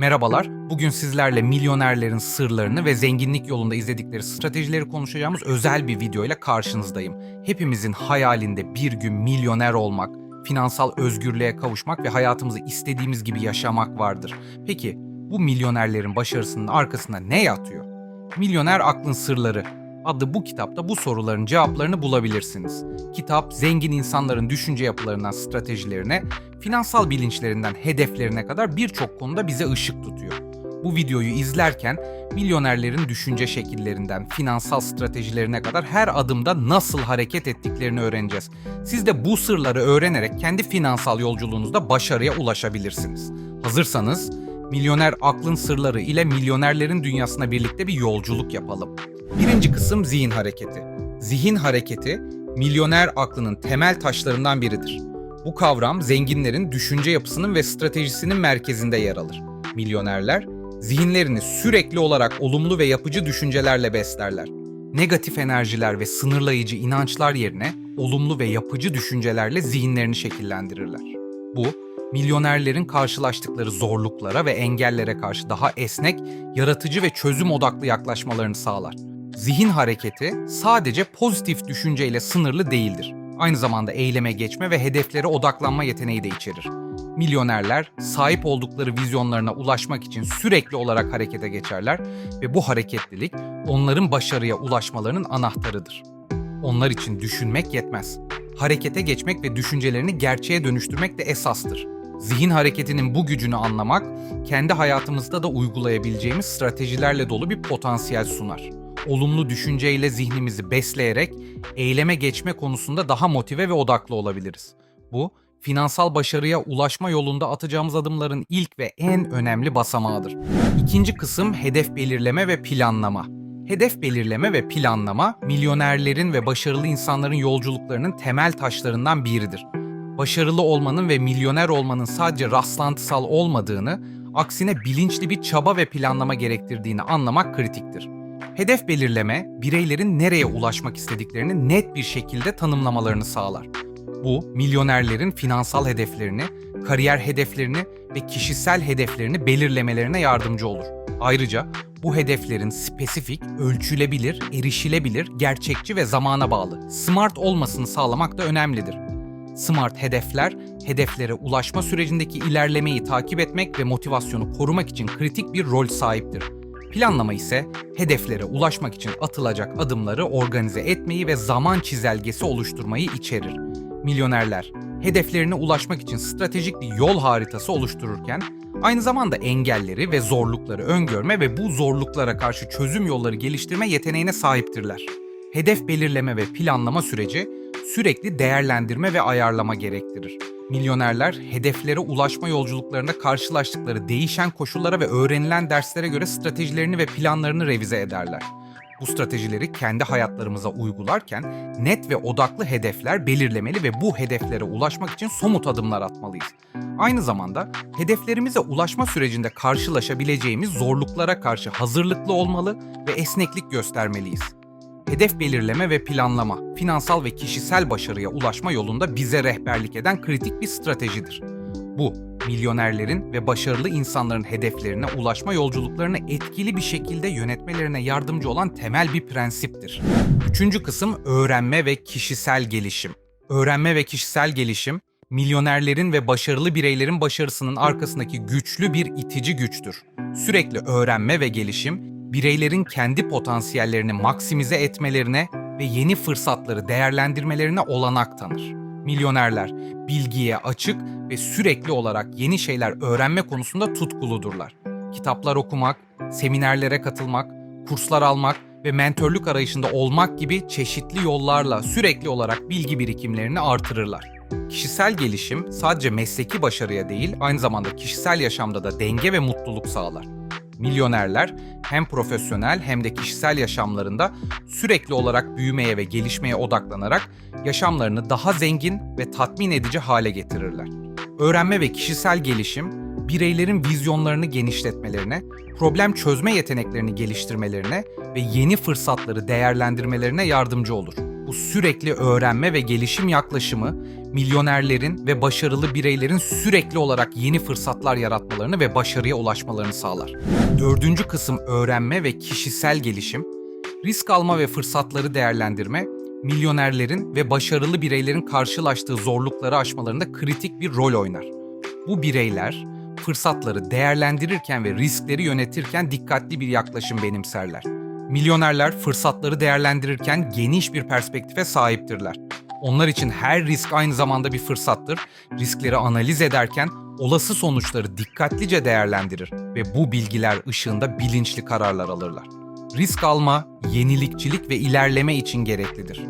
Merhabalar. Bugün sizlerle milyonerlerin sırlarını ve zenginlik yolunda izledikleri stratejileri konuşacağımız özel bir video ile karşınızdayım. Hepimizin hayalinde bir gün milyoner olmak, finansal özgürlüğe kavuşmak ve hayatımızı istediğimiz gibi yaşamak vardır. Peki bu milyonerlerin başarısının arkasında ne yatıyor? Milyoner Aklın Sırları adlı bu kitapta bu soruların cevaplarını bulabilirsiniz. Kitap zengin insanların düşünce yapılarından stratejilerine, finansal bilinçlerinden hedeflerine kadar birçok konuda bize ışık tutuyor. Bu videoyu izlerken milyonerlerin düşünce şekillerinden finansal stratejilerine kadar her adımda nasıl hareket ettiklerini öğreneceğiz. Siz de bu sırları öğrenerek kendi finansal yolculuğunuzda başarıya ulaşabilirsiniz. Hazırsanız Milyoner Aklın Sırları ile milyonerlerin dünyasına birlikte bir yolculuk yapalım. Birinci kısım zihin hareketi. Zihin hareketi, milyoner aklının temel taşlarından biridir. Bu kavram zenginlerin düşünce yapısının ve stratejisinin merkezinde yer alır. Milyonerler, zihinlerini sürekli olarak olumlu ve yapıcı düşüncelerle beslerler. Negatif enerjiler ve sınırlayıcı inançlar yerine olumlu ve yapıcı düşüncelerle zihinlerini şekillendirirler. Bu, milyonerlerin karşılaştıkları zorluklara ve engellere karşı daha esnek, yaratıcı ve çözüm odaklı yaklaşmalarını sağlar. Zihin hareketi sadece pozitif düşünceyle sınırlı değildir. Aynı zamanda eyleme geçme ve hedeflere odaklanma yeteneği de içerir. Milyonerler sahip oldukları vizyonlarına ulaşmak için sürekli olarak harekete geçerler ve bu hareketlilik onların başarıya ulaşmalarının anahtarıdır. Onlar için düşünmek yetmez. Harekete geçmek ve düşüncelerini gerçeğe dönüştürmek de esastır. Zihin hareketinin bu gücünü anlamak, kendi hayatımızda da uygulayabileceğimiz stratejilerle dolu bir potansiyel sunar. Olumlu düşünceyle zihnimizi besleyerek eyleme geçme konusunda daha motive ve odaklı olabiliriz. Bu, finansal başarıya ulaşma yolunda atacağımız adımların ilk ve en önemli basamağıdır. İkinci kısım hedef belirleme ve planlama. Hedef belirleme ve planlama, milyonerlerin ve başarılı insanların yolculuklarının temel taşlarından biridir. Başarılı olmanın ve milyoner olmanın sadece rastlantısal olmadığını, aksine bilinçli bir çaba ve planlama gerektirdiğini anlamak kritiktir. Hedef belirleme, bireylerin nereye ulaşmak istediklerini net bir şekilde tanımlamalarını sağlar. Bu, milyonerlerin finansal hedeflerini, kariyer hedeflerini ve kişisel hedeflerini belirlemelerine yardımcı olur. Ayrıca bu hedeflerin spesifik, ölçülebilir, erişilebilir, gerçekçi ve zamana bağlı, smart olmasını sağlamak da önemlidir. Smart hedefler, hedeflere ulaşma sürecindeki ilerlemeyi takip etmek ve motivasyonu korumak için kritik bir rol sahiptir. Planlama ise hedeflere ulaşmak için atılacak adımları organize etmeyi ve zaman çizelgesi oluşturmayı içerir. Milyonerler hedeflerine ulaşmak için stratejik bir yol haritası oluştururken aynı zamanda engelleri ve zorlukları öngörme ve bu zorluklara karşı çözüm yolları geliştirme yeteneğine sahiptirler. Hedef belirleme ve planlama süreci sürekli değerlendirme ve ayarlama gerektirir. Milyonerler hedeflere ulaşma yolculuklarında karşılaştıkları değişen koşullara ve öğrenilen derslere göre stratejilerini ve planlarını revize ederler. Bu stratejileri kendi hayatlarımıza uygularken net ve odaklı hedefler belirlemeli ve bu hedeflere ulaşmak için somut adımlar atmalıyız. Aynı zamanda hedeflerimize ulaşma sürecinde karşılaşabileceğimiz zorluklara karşı hazırlıklı olmalı ve esneklik göstermeliyiz. Hedef belirleme ve planlama, finansal ve kişisel başarıya ulaşma yolunda bize rehberlik eden kritik bir stratejidir. Bu, milyonerlerin ve başarılı insanların hedeflerine ulaşma yolculuklarını etkili bir şekilde yönetmelerine yardımcı olan temel bir prensiptir. Üçüncü kısım öğrenme ve kişisel gelişim. Öğrenme ve kişisel gelişim, milyonerlerin ve başarılı bireylerin başarısının arkasındaki güçlü bir itici güçtür. Sürekli öğrenme ve gelişim, bireylerin kendi potansiyellerini maksimize etmelerine ve yeni fırsatları değerlendirmelerine olanak tanır. Milyonerler bilgiye açık ve sürekli olarak yeni şeyler öğrenme konusunda tutkuludurlar. Kitaplar okumak, seminerlere katılmak, kurslar almak ve mentörlük arayışında olmak gibi çeşitli yollarla sürekli olarak bilgi birikimlerini artırırlar. Kişisel gelişim sadece mesleki başarıya değil, aynı zamanda kişisel yaşamda da denge ve mutluluk sağlar. Milyonerler hem profesyonel hem de kişisel yaşamlarında sürekli olarak büyümeye ve gelişmeye odaklanarak yaşamlarını daha zengin ve tatmin edici hale getirirler. Öğrenme ve kişisel gelişim bireylerin vizyonlarını genişletmelerine, problem çözme yeteneklerini geliştirmelerine ve yeni fırsatları değerlendirmelerine yardımcı olur. Bu sürekli öğrenme ve gelişim yaklaşımı milyonerlerin ve başarılı bireylerin sürekli olarak yeni fırsatlar yaratmalarını ve başarıya ulaşmalarını sağlar. Dördüncü kısım öğrenme ve kişisel gelişim, risk alma ve fırsatları değerlendirme, milyonerlerin ve başarılı bireylerin karşılaştığı zorlukları aşmalarında kritik bir rol oynar. Bu bireyler fırsatları değerlendirirken ve riskleri yönetirken dikkatli bir yaklaşım benimserler. Milyonerler fırsatları değerlendirirken geniş bir perspektife sahiptirler. Onlar için her risk aynı zamanda bir fırsattır. Riskleri analiz ederken olası sonuçları dikkatlice değerlendirir ve bu bilgiler ışığında bilinçli kararlar alırlar. Risk alma, yenilikçilik ve ilerleme için gereklidir.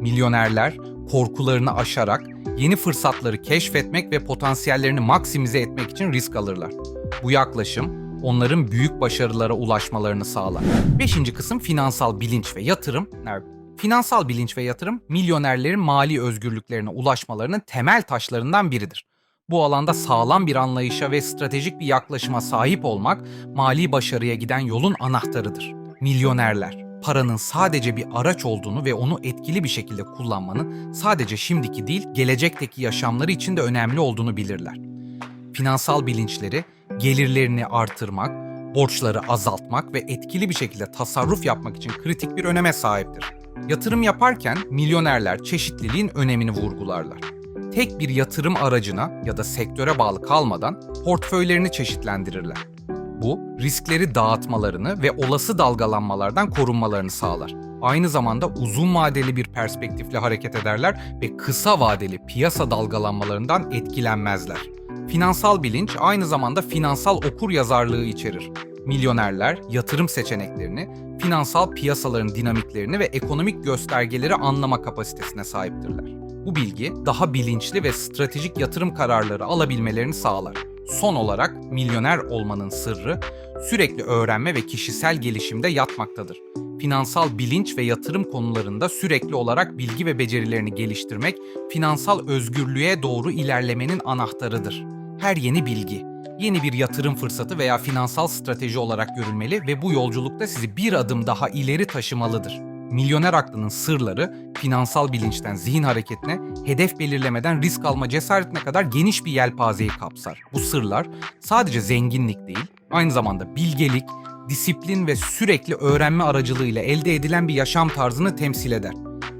Milyonerler korkularını aşarak yeni fırsatları keşfetmek ve potansiyellerini maksimize etmek için risk alırlar. Bu yaklaşım onların büyük başarılara ulaşmalarını sağlar. Beşinci kısım finansal bilinç ve yatırım. Finansal bilinç ve yatırım milyonerlerin mali özgürlüklerine ulaşmalarının temel taşlarından biridir. Bu alanda sağlam bir anlayışa ve stratejik bir yaklaşıma sahip olmak mali başarıya giden yolun anahtarıdır. Milyonerler paranın sadece bir araç olduğunu ve onu etkili bir şekilde kullanmanın sadece şimdiki değil, gelecekteki yaşamları için de önemli olduğunu bilirler. Finansal bilinçleri gelirlerini artırmak, borçları azaltmak ve etkili bir şekilde tasarruf yapmak için kritik bir öneme sahiptir. Yatırım yaparken milyonerler çeşitliliğin önemini vurgularlar. Tek bir yatırım aracına ya da sektöre bağlı kalmadan portföylerini çeşitlendirirler. Bu, riskleri dağıtmalarını ve olası dalgalanmalardan korunmalarını sağlar. Aynı zamanda uzun vadeli bir perspektifle hareket ederler ve kısa vadeli piyasa dalgalanmalarından etkilenmezler. Finansal bilinç aynı zamanda finansal okur yazarlığı içerir. Milyonerler yatırım seçeneklerini, finansal piyasaların dinamiklerini ve ekonomik göstergeleri anlama kapasitesine sahiptirler. Bu bilgi daha bilinçli ve stratejik yatırım kararları alabilmelerini sağlar. Son olarak milyoner olmanın sırrı sürekli öğrenme ve kişisel gelişimde yatmaktadır. Finansal bilinç ve yatırım konularında sürekli olarak bilgi ve becerilerini geliştirmek finansal özgürlüğe doğru ilerlemenin anahtarıdır. Her yeni bilgi, yeni bir yatırım fırsatı veya finansal strateji olarak görülmeli ve bu yolculukta sizi bir adım daha ileri taşımalıdır. Milyoner aklının sırları finansal bilinçten zihin hareketine, hedef belirlemeden risk alma cesaretine kadar geniş bir yelpazeyi kapsar. Bu sırlar sadece zenginlik değil, aynı zamanda bilgelik, disiplin ve sürekli öğrenme aracılığıyla elde edilen bir yaşam tarzını temsil eder.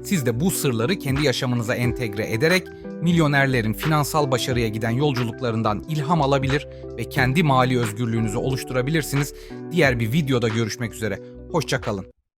Siz de bu sırları kendi yaşamınıza entegre ederek milyonerlerin finansal başarıya giden yolculuklarından ilham alabilir ve kendi mali özgürlüğünüzü oluşturabilirsiniz. Diğer bir videoda görüşmek üzere. Hoşçakalın.